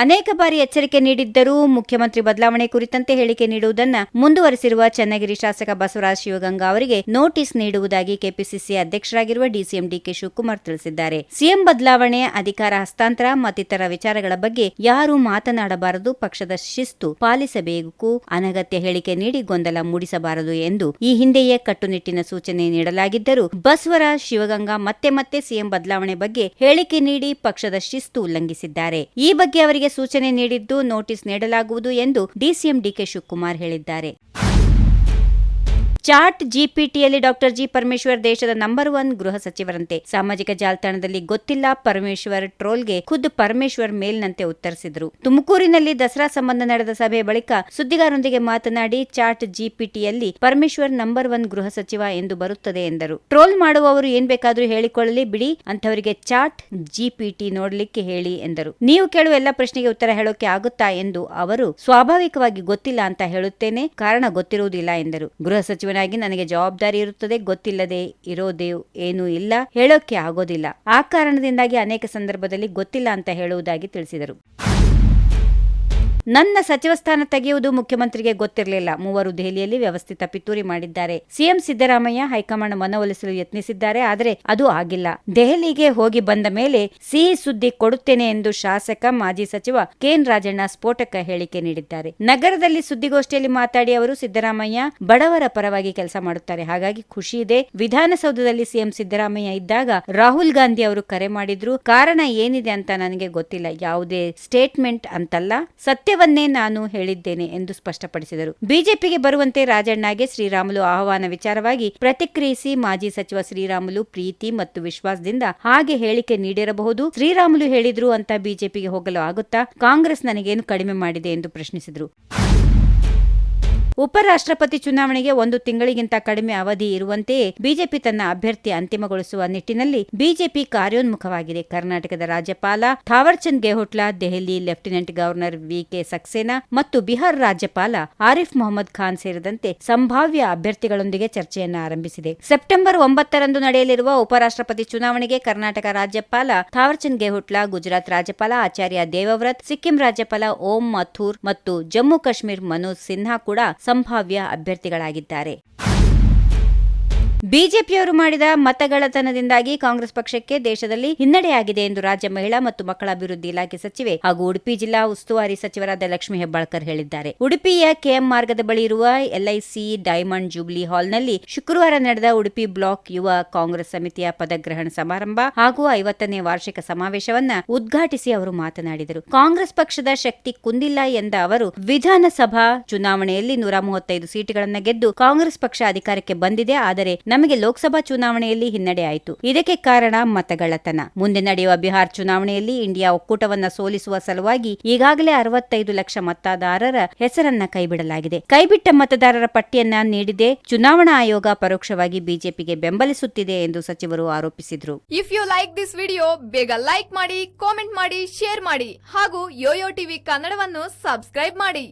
ಅನೇಕ ಬಾರಿ ಎಚ್ಚರಿಕೆ ನೀಡಿದ್ದರೂ ಮುಖ್ಯಮಂತ್ರಿ ಬದಲಾವಣೆ ಕುರಿತಂತೆ ಹೇಳಿಕೆ ನೀಡುವುದನ್ನು ಮುಂದುವರೆಸಿರುವ ಚನ್ನಗಿರಿ ಶಾಸಕ ಬಸವರಾಜ ಶಿವಗಂಗಾ ಅವರಿಗೆ ನೋಟಿಸ್ ನೀಡುವುದಾಗಿ ಕೆಪಿಸಿಸಿ ಅಧ್ಯಕ್ಷರಾಗಿರುವ ಡಿಸಿಎಂ ಡಿಕೆ ಶಿವಕುಮಾರ್ ತಿಳಿಸಿದ್ದಾರೆ. ಸಿಎಂ ಬದಲಾವಣೆ, ಅಧಿಕಾರ ಹಸ್ತಾಂತರ ಮತ್ತಿತರ ವಿಚಾರಗಳ ಬಗ್ಗೆ ಯಾರೂ ಮಾತನಾಡಬಾರದು, ಪಕ್ಷದ ಶಿಸ್ತು ಪಾಲಿಸಬೇಕು, ಅನಗತ್ಯ ಹೇಳಿಕೆ ನೀಡಿ ಗೊಂದಲ ಮೂಡಿಸಬಾರದು ಎಂದು ಈ ಹಿಂದೆಯೇ ಕಟ್ಟುನಿಟ್ಟಿನ ಸೂಚನೆ ನೀಡಲಾಗಿದ್ದರೂ ಬಸವರಾಜ ಶಿವಗಂಗಾ ಮತ್ತೆ ಮತ್ತೆ ಸಿಎಂ ಬದಲಾವಣೆ ಬಗ್ಗೆ ಹೇಳಿಕೆ ನೀಡಿ ಪಕ್ಷದ ಶಿಸ್ತು ಉಲ್ಲಂಘಿಸಿದ್ದಾರೆ. ಈ ಬಗ್ಗೆ ಅವರಿಗೆ ಸೂಚನೆ ನೀಡಿದ್ದು ನೋಟಿಸ್ ನೀಡಲಾಗುವುದು ಎಂದು ಡಿಸಿಎಂ ಡಿಕೆ ಶಿವಕುಮಾರ್ ಹೇಳಿದ್ದಾರೆ. ಚಾಟ್ ಜಿಪಿಟಿಯಲ್ಲಿ ಡಾಕ್ಟರ್ ಜಿ ಪರಮೇಶ್ವರ್ ದೇಶದ ನಂಬರ್ ಒನ್ ಗೃಹ ಸಚಿವರಂತೆ. ಸಾಮಾಜಿಕ ಜಾಲತಾಣದಲ್ಲಿ ಗೊತ್ತಿಲ್ಲ, ಪರಮೇಶ್ವರ್ ಟ್ರೋಲ್ಗೆ ಖುದ್ ಪರಮೇಶ್ವರ್ ಮೇಲ್ನಂತೆ ಉತ್ತರಿಸಿದರು. ತುಮಕೂರಿನಲ್ಲಿ ದಸರಾ ಸಂಬಂಧ ನಡೆದ ಸಭೆ ಬಳಿಕ ಸುದ್ದಿಗಾರರೊಂದಿಗೆ ಮಾತನಾಡಿ, ಚಾಟ್ ಜಿಪಿಟಿಯಲ್ಲಿ ಪರಮೇಶ್ವರ್ ನಂಬರ್ ಒನ್ ಗೃಹ ಸಚಿವ ಎಂದು ಬರುತ್ತದೆ ಎಂದರು. ಟ್ರೋಲ್ ಮಾಡುವವರು ಏನ್ ಬೇಕಾದ್ರೂ ಹೇಳಿಕೊಳ್ಳಲಿ ಬಿಡಿ ಅಂತವರಿಗೆ ಚಾಟ್ ಜಿಪಿಟಿ ನೋಡ್ಲಿಕ್ಕೆ ಹೇಳಿ ಎಂದರು. ನೀವು ಕೇಳುವ ಎಲ್ಲ ಪ್ರಶ್ನೆಗೆ ಉತ್ತರ ಹೇಳೋಕೆ ಆಗುತ್ತಾ ಎಂದು ಅವರು ಸ್ವಾಭಾವಿಕವಾಗಿ ಗೊತ್ತಿಲ್ಲ ಅಂತ ಹೇಳುತ್ತೇನೆ, ಕಾರಣ ಗೊತ್ತಿರುವುದಿಲ್ಲ ಎಂದರು. ಗೃಹ ಸಚಿವನಾಗಿ ನನಗೆ ಜವಾಬ್ದಾರಿ ಇರುತ್ತದೆ, ಗೊತ್ತಿಲ್ಲದೆ ಇರೋದೇ ಏನೂ ಇಲ್ಲ, ಹೇಳೋಕೆ ಆಗೋದಿಲ್ಲ. ಆ ಕಾರಣದಿಂದಾಗಿ ಅನೇಕ ಸಂದರ್ಭದಲ್ಲಿ ಗೊತ್ತಿಲ್ಲ ಅಂತ ಹೇಳುವುದಾಗಿ ತಿಳಿಸಿದರು. ನನ್ನ ಸಚಿವ ಸ್ಥಾನ ತೆಗೆಯುವುದು ಮುಖ್ಯಮಂತ್ರಿಗೆ ಗೊತ್ತಿರಲಿಲ್ಲ. ಮೂವರು ದೆಹಲಿಯಲ್ಲಿ ವ್ಯವಸ್ಥಿತ ಪಿತೂರಿ ಮಾಡಿದ್ದಾರೆ. ಸಿಎಂ ಸಿದ್ದರಾಮಯ್ಯ ಹೈಕಮಾಂಡ್ ಮನವೊಲಿಸಲು ಯತ್ನಿಸಿದ್ದಾರೆ, ಆದರೆ ಅದು ಆಗಿಲ್ಲ. ದೆಹಲಿಗೆ ಹೋಗಿ ಬಂದ ಮೇಲೆ ಸಿಹಿ ಸುದ್ದಿ ಕೊಡುತ್ತೇನೆ ಎಂದು ಶಾಸಕ, ಮಾಜಿ ಸಚಿವ ಕೆಎನ್ ರಾಜಣ್ಣ ಸ್ಫೋಟಕ ಹೇಳಿಕೆ ನೀಡಿದ್ದಾರೆ. ನಗರದಲ್ಲಿ ಸುದ್ದಿಗೋಷ್ಠಿಯಲ್ಲಿ ಮಾತಾಡಿ ಅವರು, ಸಿದ್ದರಾಮಯ್ಯ ಬಡವರ ಪರವಾಗಿ ಕೆಲಸ ಮಾಡುತ್ತಾರೆ. ಹಾಗಾಗಿ ಖುಷಿ ಇದೆ. ವಿಧಾನಸೌಧದಲ್ಲಿ ಸಿಎಂ ಸಿದ್ದರಾಮಯ್ಯ ಇದ್ದಾಗ ರಾಹುಲ್ ಗಾಂಧಿ ಅವರು ಕರೆ ಮಾಡಿದ್ರು. ಕಾರಣ ಏನಿದೆ ಅಂತ ನನಗೆ ಗೊತ್ತಿಲ್ಲ. ಯಾವುದೇ ಸ್ಟೇಟ್ಮೆಂಟ್ ಅಂತಲ್ಲ. ಸತ್ಯವನ್ನೇ ನಾನು ಹೇಳಿದ್ದೇನೆ ಎಂದು ಸ್ಪಷ್ಟಪಡಿಸಿದರು. ಬಿಜೆಪಿಗೆ ಬರುವಂತೆ ರಾಜಣ್ಣಗೆ ಶ್ರೀರಾಮುಲು ಆಹ್ವಾನ ವಿಚಾರವಾಗಿ ಪ್ರತಿಕ್ರಿಯಿಸಿ ಮಾಜಿ ಸಚಿವ ಶ್ರೀರಾಮುಲು ಪ್ರೀತಿ ಮತ್ತು ವಿಶ್ವಾಸದಿಂದ ಹಾಗೆ ಹೇಳಿಕೆ ನೀಡಿರಬಹುದು. ಶ್ರೀರಾಮುಲು ಹೇಳಿದ್ರು ಅಂತ ಬಿಜೆಪಿಗೆ ಹೋಗಲು ಆಗುತ್ತಾ? ಕಾಂಗ್ರೆಸ್ ನನಗೇನು ಕಡಿಮೆ ಮಾಡಿದೆ ಎಂದು ಪ್ರಶ್ನಿಸಿದರು. ಉಪರಾಷ್ಟ್ರಪತಿ ಚುನಾವಣೆಗೆ ಒಂದು ತಿಂಗಳಿಗಿಂತ ಕಡಿಮೆ ಅವಧಿ ಇರುವಂತೆಯೇ ಬಿಜೆಪಿ ತನ್ನ ಅಭ್ಯರ್ಥಿ ಅಂತಿಮಗೊಳಿಸುವ ನಿಟ್ಟಿನಲ್ಲಿ ಬಿಜೆಪಿ ಕಾರ್ಯೋನ್ಮುಖವಾಗಿದೆ. ಕರ್ನಾಟಕದ ರಾಜ್ಯಪಾಲ Thawarchand ಗೆಹೋಟ್ಲಾ Delhi lieutenant governor VK Saxena ಮತ್ತು ಬಿಹಾರ ರಾಜ್ಯಪಾಲ ಆರಿಫ್ ಮೊಹಮ್ಮದ್ ಖಾನ್ ಸೇರಿದಂತೆ ಸಂಭಾವ್ಯ ಅಭ್ಯರ್ಥಿಗಳೊಂದಿಗೆ ಚರ್ಚೆಯನ್ನು ಆರಂಭಿಸಿದೆ. ಸೆಪ್ಟೆಂಬರ್ ಒಂಬತ್ತರಂದು ನಡೆಯಲಿರುವ ಉಪರಾಷ್ಟ್ರಪತಿ ಚುನಾವಣೆಗೆ ಕರ್ನಾಟಕ ರಾಜ್ಯಪಾಲ ಥಾವರ್ಚಂದ್ ಗೆಹೋಟ್ಲಾ ಗುಜರಾತ್ ರಾಜ್ಯಪಾಲ ಆಚಾರ್ಯ ದೇವವ್ರತ್, ಸಿಕ್ಕಿಂ ರಾಜ್ಯಪಾಲ ಓಂ ಮಥೂರ್ ಮತ್ತು ಜಮ್ಮು ಕಾಶ್ಮೀರ್ ಮನೋಜ್ ಸಿನ್ಹಾ ಕೂಡ ಸಂಭಾವ್ಯ ಅಭ್ಯರ್ಥಿಗಳಾಗಿದ್ದಾರೆ. ಬಿಜೆಪಿಯವರು ಮಾಡಿದ ಮತಗಳತನದಿಂದಾಗಿ ಕಾಂಗ್ರೆಸ್ ಪಕ್ಷಕ್ಕೆ ದೇಶದಲ್ಲಿ ಹಿನ್ನಡೆಯಾಗಿದೆ ಎಂದು ರಾಜ್ಯ ಮಹಿಳಾ ಮತ್ತು ಮಕ್ಕಳ ಅಭಿವೃದ್ಧಿ ಇಲಾಖೆ ಸಚಿವೆ ಹಾಗೂ ಉಡುಪಿ ಜಿಲ್ಲಾ ಉಸ್ತುವಾರಿ ಸಚಿವರಾದ ಲಕ್ಷ್ಮೀ ಹೆಬ್ಬಾಳ್ಕರ್ ಹೇಳಿದ್ದಾರೆ. ಉಡುಪಿಯ ಕೆಎಂ ಮಾರ್ಗದ ಬಳಿ ಇರುವ ಎಲ್ಐಸಿ ಡೈಮಂಡ್ ಜೂಬ್ಲಿ ಹಾಲ್ನಲ್ಲಿ ಶುಕ್ರವಾರ ನಡೆದ ಉಡುಪಿ ಬ್ಲಾಕ್ ಯುವ ಕಾಂಗ್ರೆಸ್ ಸಮಿತಿಯ ಪದಗ್ರಹಣ ಸಮಾರಂಭ ಹಾಗೂ ಐವತ್ತನೇ ವಾರ್ಷಿಕ ಸಮಾವೇಶವನ್ನ ಉದ್ಘಾಟಿಸಿ ಅವರು ಮಾತನಾಡಿದರು. ಕಾಂಗ್ರೆಸ್ ಪಕ್ಷದ ಶಕ್ತಿ ಕುಂದಿಲ್ಲ ಎಂದ ಅವರು, ವಿಧಾನಸಭಾ ಚುನಾವಣೆಯಲ್ಲಿ ನೂರ ಮೂವತ್ತೈದು ಸೀಟುಗಳನ್ನು ಗೆದ್ದು ಕಾಂಗ್ರೆಸ್ ಪಕ್ಷ ಅಧಿಕಾರಕ್ಕೆ ಬಂದಿದೆ, ಆದರೆ ನಮಗೆ ಲೋಕಸಭಾ ಚುನಾವಣೆಯಲ್ಲಿ ಹಿನ್ನಡೆ ಆಯಿತು. ಇದಕ್ಕೆ ಕಾರಣ ಮತಗಳತನ ಮುಂದೆ ನಡೆಯುವ ಬಿಹಾರ್ ಚುನಾವಣೆಯಲ್ಲಿ ಇಂಡಿಯಾ ಒಕ್ಕೂಟವನ್ನು ಸೋಲಿಸುವ ಸಲುವಾಗಿ ಈಗಾಗಲೇ ಅರವತ್ತೈದು ಲಕ್ಷ ಮತದಾರರ ಹೆಸರನ್ನ ಕೈಬಿಡಲಾಗಿದೆ. ಕೈಬಿಟ್ಟ ಮತದಾರರ ಪಟ್ಟಿಯನ್ನ ನೀಡಿದೆ. ಚುನಾವಣಾ ಆಯೋಗ ಪರೋಕ್ಷವಾಗಿ ಬಿಜೆಪಿಗೆ ಬೆಂಬಲಿಸುತ್ತಿದೆ ಎಂದು ಸಚಿವರು ಆರೋಪಿಸಿದರು. If you like this video ಬೇಗ ಲೈಕ್ ಮಾಡಿ ಕಾಮೆಂಟ್ ಮಾಡಿ ಶೇರ್ ಮಾಡಿ ಹಾಗೂ ಯೋಯೋ ಟಿವಿ ಕನ್ನಡವನ್ನು ಸಬ್ಸ್ಕ್ರೈಬ್ ಮಾಡಿ.